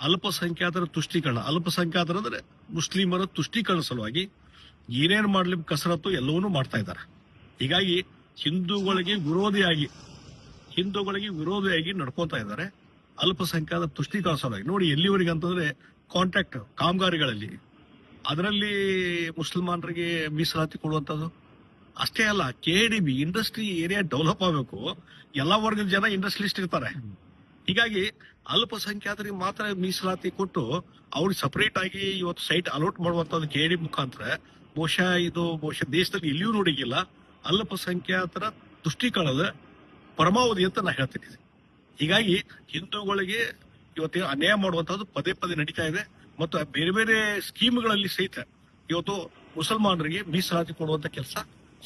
ಅಲ್ಪಸಂಖ್ಯಾತರ ತುಷ್ಟೀಕರಣ. ಅಲ್ಪಸಂಖ್ಯಾತರ ಅಂದ್ರೆ ಮುಸ್ಲಿಮರ ತುಷ್ಟೀಕರಣ ಸಲುವಾಗಿ ಏನೇನು ಮಾಡ್ಲಿ ಕಸರತ್ತು ಎಲ್ಲವನ್ನೂ ಮಾಡ್ತಾ ಇದ್ದಾರೆ. ಹೀಗಾಗಿ ಹಿಂದೂಗಳಿಗೆ ವಿರೋಧಿಯಾಗಿ ಹಿಂದೂಗಳಿಗೆ ವಿರೋಧಿಯಾಗಿ ನಡ್ಕೊತಾ ಇದ್ದಾರೆ ಅಲ್ಪಸಂಖ್ಯಾತ ತುಷ್ಟೀಕರಣ ಸಲುವಾಗಿ. ನೋಡಿ, ಎಲ್ಲಿವರೆಗೆ ಅಂತಂದ್ರೆ ಕಾಂಟ್ರಾಕ್ಟ್ ಕಾಮಗಾರಿಗಳಲ್ಲಿ. ಅದರಲ್ಲಿ ಮುಸಲ್ಮಾನರಿಗೆ ಮೀಸಲಾತಿ ಕೊಡುವಂಥದ್ದು? ಅಷ್ಟೇ ಅಲ್ಲ K D B industry area develop ಆಗಬೇಕು. ಎಲ್ಲ ವರ್ಗದ ಜನ ಇಂಡಸ್ಟ್ರಿಲಿಸ್ಟ್ ಇರ್ತಾರೆ. ಹೀಗಾಗಿ ಅಲ್ಪಸಂಖ್ಯಾತರಿಗೆ ಮಾತ್ರ ಮೀಸಲಾತಿ ಕೊಟ್ಟು ಅವ್ರಿಗೆ ಸಪರೇಟ್ ಆಗಿ ಇವತ್ತು ಸೈಟ್ ಅಲೋಟ್ ಮಾಡುವಂತದ್ದು ಕೇಳಿ ಮುಖಾಂತರ, ಬಹುಶಃ ಇದು ಬಹುಶಃ ದೇಶದಲ್ಲಿ ಎಲ್ಲಿಯೂ ನೋಡಿಗಿಲ್ಲ. ಅಲ್ಪಸಂಖ್ಯಾತರ ದೃಷ್ಟಿಕೋನದ ಪರಮಾವಧಿ ಅಂತ ನಾ ಹೇಳ್ತೀನಿ ಹೀಗಾಗಿ ಹಿಂದೂಗಳಿಗೆ ಇವತ್ತು ಅನ್ಯಾಯ ಮಾಡುವಂತದ್ದು ಪದೇ ಪದೇ ನಡೀತಾ ಇದೆ. ಮತ್ತು ಬೇರೆ ಬೇರೆ ಸ್ಕೀಮ್ಗಳಲ್ಲಿ ಸಹಿತ ಇವತ್ತು ಮುಸಲ್ಮಾನರಿಗೆ ಮೀಸಲಾತಿ ಕೊಡುವಂತ ಕೆಲಸ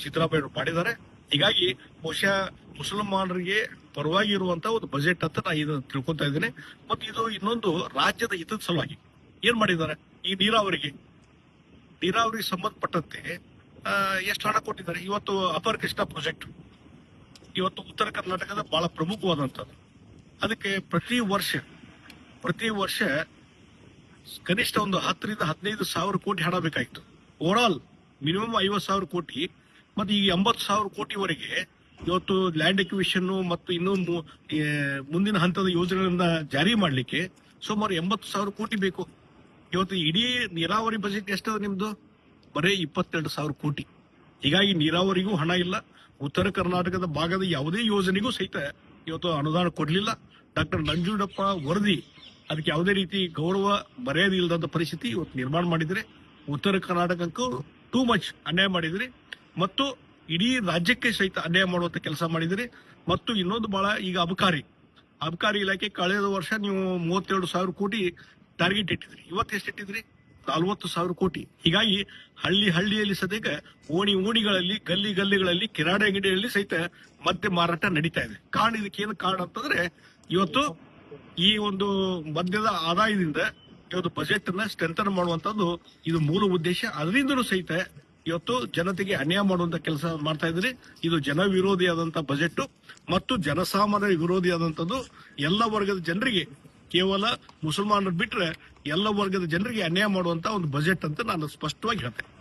ಸಿದ್ದರಾಮಯ್ಯ ಮಾಡಿದ್ದಾರೆ. ಹೀಗಾಗಿ ಬಹುಶಃ ಮುಸಲ್ಮಾನರಿಗೆ ಪರವಾಗಿ ಇರುವಂತ ಒಂದು ಬಜೆಟ್ ಅಂತ ನಾ ಇದನ್ನು ತಿಳ್ಕೊತಾ ಇದ್ದೇನೆ. ಮತ್ತು ಇದು ಇನ್ನೊಂದು ರಾಜ್ಯದ ಹಿತದ ಸಲುವಾಗಿ ಏನ್ ಮಾಡಿದ್ದಾರೆ? ಈ ನೀರಾವರಿಗೆ. ನೀರಾವರಿಗೆ ಸಂಬಂಧಪಟ್ಟಂತೆ ಎಷ್ಟು ಹಣ ಕೊಟ್ಟಿದ್ದಾರೆ? ಇವತ್ತು ಅಪರ್ ಕೃಷ್ಣ ಪ್ರಾಜೆಕ್ಟ್ ಇವತ್ತು ಉತ್ತರ ಕರ್ನಾಟಕದ ಬಹಳ ಪ್ರಮುಖವಾದಂಥದ್ದು ಅದಕ್ಕೆ ಪ್ರತಿ ವರ್ಷ ಪ್ರತಿ ವರ್ಷ ಕನಿಷ್ಠ ಒಂದು ಹತ್ತರಿಂದ ಹದಿನೈದು ಸಾವಿರ ಕೋಟಿ ಹಣ ಬೇಕಾಗಿತ್ತು. ಓವರ್ ಆಲ್ ಮಿನಿಮಮ್ ಐವತ್ತು ಸಾವಿರ ಕೋಟಿ, ಮತ್ತು ಈಗ ಎಂಬತ್ತು ಸಾವಿರ ಕೋಟಿವರೆಗೆ ಇವತ್ತು ಲ್ಯಾಂಡ್ ಎಕ್ವಿಷನ್ ಮತ್ತು ಇನ್ನೊಂದು ಮುಂದಿನ ಹಂತದ ಯೋಜನೆಗಳನ್ನ ಜಾರಿ ಮಾಡಲಿಕ್ಕೆ ಸುಮಾರು ಎಂಬತ್ತು ಸಾವಿರ ಕೋಟಿ ಬೇಕು. ಇವತ್ತು ಇಡೀ ನೀರಾವರಿ ಬಜೆಟ್ ಎಷ್ಟದ ನಿಮ್ದು? ಬರೀ ಇಪ್ಪತ್ತೆರಡು ಸಾವಿರ ಕೋಟಿ. ಹೀಗಾಗಿ ನೀರಾವರಿಗೂ ಹಣ ಇಲ್ಲ. ಉತ್ತರ ಕರ್ನಾಟಕದ ಭಾಗದ ಯಾವುದೇ ಯೋಜನೆಗೂ ಸಹಿತ ಇವತ್ತು ಅನುದಾನ ಕೊಡಲಿಲ್ಲ. ಡಾಕ್ಟರ್ ನಂಜುಂಡಪ್ಪ ವರದಿ ಅದಕ್ಕೆ ಯಾವುದೇ ರೀತಿ ಗೌರವ ಬರೆಯದ ಇಲ್ಲದಂತ ಪರಿಸ್ಥಿತಿ ಇವತ್ತು ನಿರ್ಮಾಣ ಮಾಡಿದರೆ ಉತ್ತರ ಕರ್ನಾಟಕಕ್ಕೂ ಟೂ ಮಚ್ ಅನ್ಯಾಯ ಮಾಡಿದ್ರಿ ಮತ್ತು ಇಡೀ ರಾಜ್ಯಕ್ಕೆ ಸಹಿತ ಅನ್ಯಾಯ ಮಾಡುವಂತ ಕೆಲಸ ಮಾಡಿದಿರಿ ಮತ್ತು ಇನ್ನೊಂದು ಬಹಳ ಈಗ ಅಬಕಾರಿ. ಅಬಕಾರಿ ಇಲಾಖೆ ಕಳೆದ ವರ್ಷ ನೀವು ಮೂವತ್ತೆರಡು ಸಾವಿರ ಕೋಟಿ ಟಾರ್ಗೆಟ್ ಇಟ್ಟಿದ್ರಿ ಇವತ್ತು ಎಷ್ಟು ಇಟ್ಟಿದ್ರಿ ನಲ್ವತ್ತು ಸಾವಿರ ಕೋಟಿ. ಹೀಗಾಗಿ ಹಳ್ಳಿ ಹಳ್ಳಿಯಲ್ಲಿ ಸದ್ಯಕ್ಕೆ ಓಣಿ ಓಣಿಗಳಲ್ಲಿ, ಗಲ್ಲಿ ಗಲ್ಲಿಗಳಲ್ಲಿ, ಕಿರಾಣಿ ಅಂಗಡಿಯಲ್ಲಿ ಸಹಿತ ಮದ್ಯ ಮಾರಾಟ ನಡೀತಾ ಇದೆ. ಕಾರಣ ಇದಕ್ಕೆ ಏನು ಕಾರಣ ಅಂತಂದ್ರೆ ಇವತ್ತು ಈ ಒಂದು ಮದ್ಯದ ಆದಾಯದಿಂದ ಇವತ್ತು ಬಜೆಟ್ ಅನ್ನ ಸ್ಟ್ರೆಂಥನ್ ಮಾಡುವಂತದ್ದು ಇದು ಮೂಲ ಉದ್ದೇಶ. ಅದರಿಂದಲೂ ಸಹಿತ ಇವತ್ತು ಜನತೆಗೆ ಅನ್ಯಾಯ ಮಾಡುವಂತ ಕೆಲಸ ಮಾಡ್ತಾ ಇದ್ರಿ ಇದು ಜನ ವಿರೋಧಿಯಾದಂತ ಬಜೆಟ್ ಮತ್ತು ಜನಸಾಮಾನ್ಯ ವಿರೋಧಿಯಾದಂತದ್ದು ಎಲ್ಲ ವರ್ಗದ ಜನರಿಗೆ, ಕೇವಲ ಮುಸಲ್ಮಾನರು ಬಿಟ್ರೆ ಎಲ್ಲ ವರ್ಗದ ಜನರಿಗೆ ಅನ್ಯಾಯ ಮಾಡುವಂತ ಒಂದು ಬಜೆಟ್ ಅಂತ ನಾನು ಸ್ಪಷ್ಟವಾಗಿ ಹೇಳ್ತೇನೆ.